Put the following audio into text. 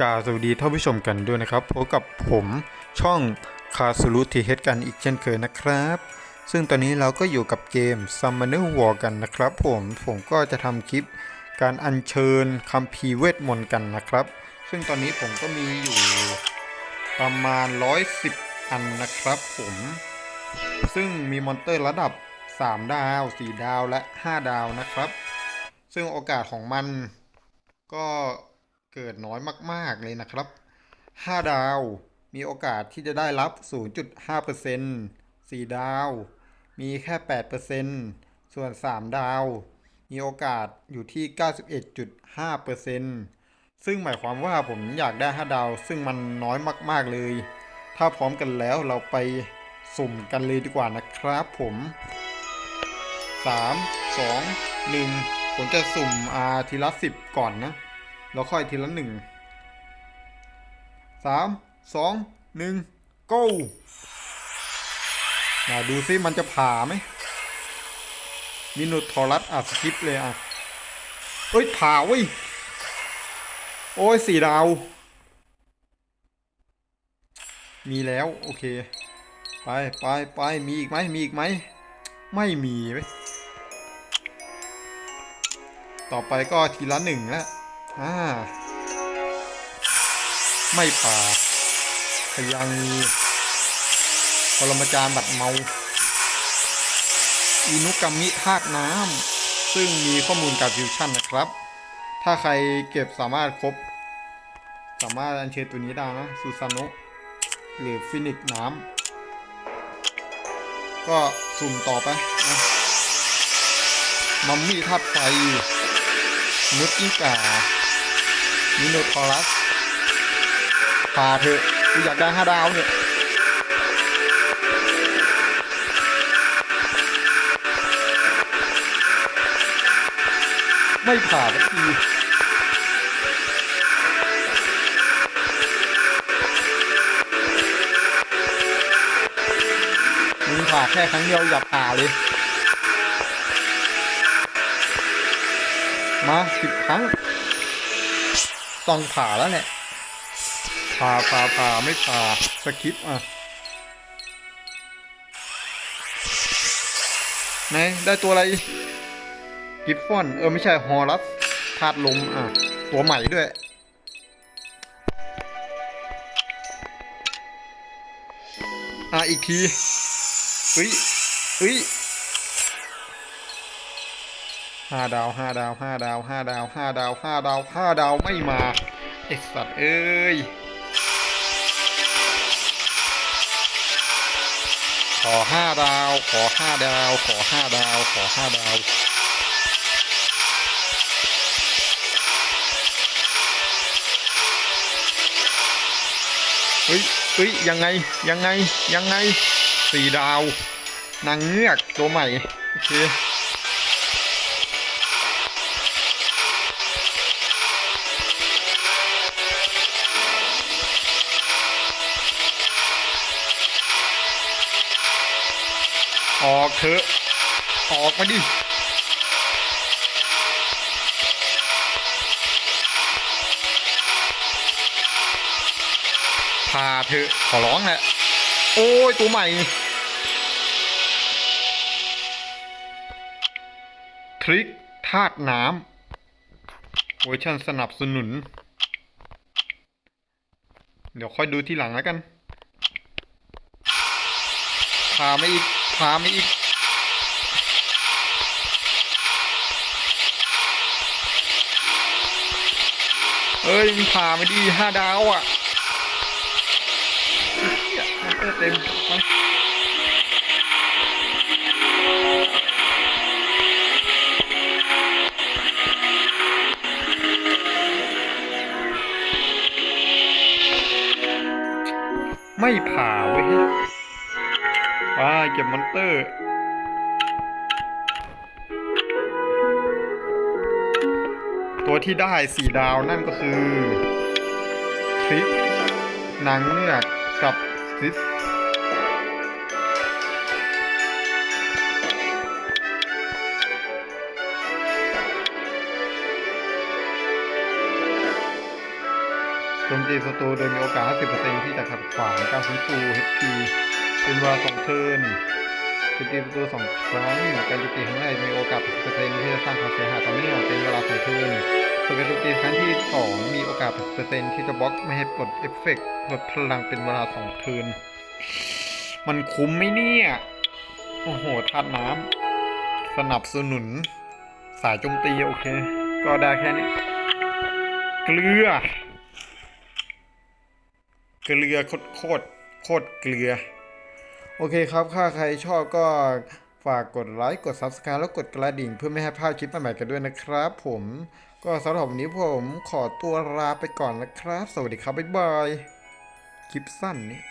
กราสวัสดีท่านผู้ชมกันด้วยนะครับพบกับผมช่องคาสุรุทีเฮดกันอีกเช่นเคยนะครับ ซึ่งตอนนี้เราก็อยู่กับเกม Summoner War กันนะครับผมผมก็จะทำคลิปการอัญเชิญคัมภีร์เวทมนต์กันนะครับ ซึ่งตอนนี้ผมก็มีอยู่ประมาณ 110 อันนะครับผม ซึ่งมีมอนเตอร์ระดับ 3 ดาว 4 ดาวและ 5 ดาวนะครับ ซึ่งโอกาสของมันก็ เกิดน้อยมากๆเลยนะครับ 5 ดาวมีโอกาสที่จะได้รับ 0.5% 4 ดาว มีแค่ 8%ส่วน 3 ดาว มีโอกาสอยู่ที่ 91.5%ซึ่งหมายความว่าผมอยากได้ 5 ดาว ซึ่งมันน้อยมากๆเลย ถ้าพร้อมกันแล้วเราไปสุ่มกันเลยดีกว่านะครับผม 3 2 1 ผมจะสุ่มอาทีละ 10 ก่อนนะ แล้วค่อยทีละหนึ่งสามสองหนึ่ง go มาดูซิมันจะผ่าไหมมินูทอรัสอะสกิปเลยอะเฮ้ยผ่าเว้ย โอ้ยสี่ดาว มีแล้ว โอเค ไปไปไปมีอีกไหมมีอีกไหม ไม่มีเว้ยต่อไปก็ทีละหนึ่งแล้ว อ่า ไม่ผ่าพยังปรมาจารย์บัดเมา อินุกามิธาตุน้ำ ซึ่งมีข้อมูลการฟิวชั่นนะครับ ถ้าใครเก็บสามารถครบ สามารถอัญเชิญตัวนี้ได้นะซูซานุหรือฟินิกน้ำ ก็สุ่มต่อไปนะมัมมี่ธาตุไฟนุดอิกา มิโนทอรัสพาเถอะกูอยากได้ห้าดาวเนี่ยไม่ผ่าสักทีมึงผ่าแค่ครั้งเดียวอย่าผ่าเลย มาสิบครั้ง ต้องผ่าแล้วแหละผ่าผ่าผ่าไม่ผ่าสคิปอะไหนได้ตัวอะไรกิฟฟอน เออ ไม่ใช่ฮอรัสธาตุลม อะ ตัวใหม่ด้วย อะ อีกทีเฮ้ยเฮ้ย ห้าดาวห้าดาวห้าดาวห้าดาวห้าดาวห้าดาวห้าดาวไม่มาไอสัตว์เอ้ยขอห้าดาว ขอห้าดาว ขอห้าดาว ขอห้าดาวเฮ้ยเฮ้ยยังไงยังไงยังไงสี่ดาว นางเงือกตัวใหม่ โอเค ออกเถอะออกมาดิพาเถอะขอร้องแหละโอ้ย ตัวใหม่ ทริกธาตุน้ำเวอร์ชันสนับสนุน เดี๋ยวค่อยดูที่หลังแล้วกันพาไม่อีก พาไม่อีก เอ้ยมึงพาไม่ดีห้าดาวอะเฮียเต็มไปไม่ผ่าเว้ย ไปเก็บมอนเตอร์ตัวที่ได้สี่ดาวนั่นก็คือคลิปนางเงือกกับซิสโจมตีศัตรูโดยมีโอกาส 50%ที่จะขัดขวางการฟื้นฟู HP เป็นเวลาสองเทิร์นจมตีศัตรูสองครั้งการโจมตีครั้งแรกมีโอกาส10%ที่จะสร้างความเสียหายต่อเนื่องเป็นเวลาสองเทิร์นส่วนการโจมตีครั้งที่สองมีโอกาส10%ที่จะบล็อกไม่ให้ปลดเอฟเฟกต์ลดพลังเป็นเวลาสองเทิร์นมันคุ้มไหมเนี่ยโอ้โหธาตุน้ำสนับสนุน สายโจมตีโอเค ก็ได้แค่นี้ เกลือ เกลือโคตรโคตรโคตรเกลือ โอเคครับถ้าใครชอบก็ฝากกดไลค์กด Subscribe แล้วกดกระดิ่ง เพื่อไม่ให้พลาดคลิปใหม่ๆกันด้วยนะครับ ผมก็สำหรับวันนี้ผมขอตัวลาไปก่อนนะครับ สวัสดีครับบ๊ายบายคลิปสั้นนี้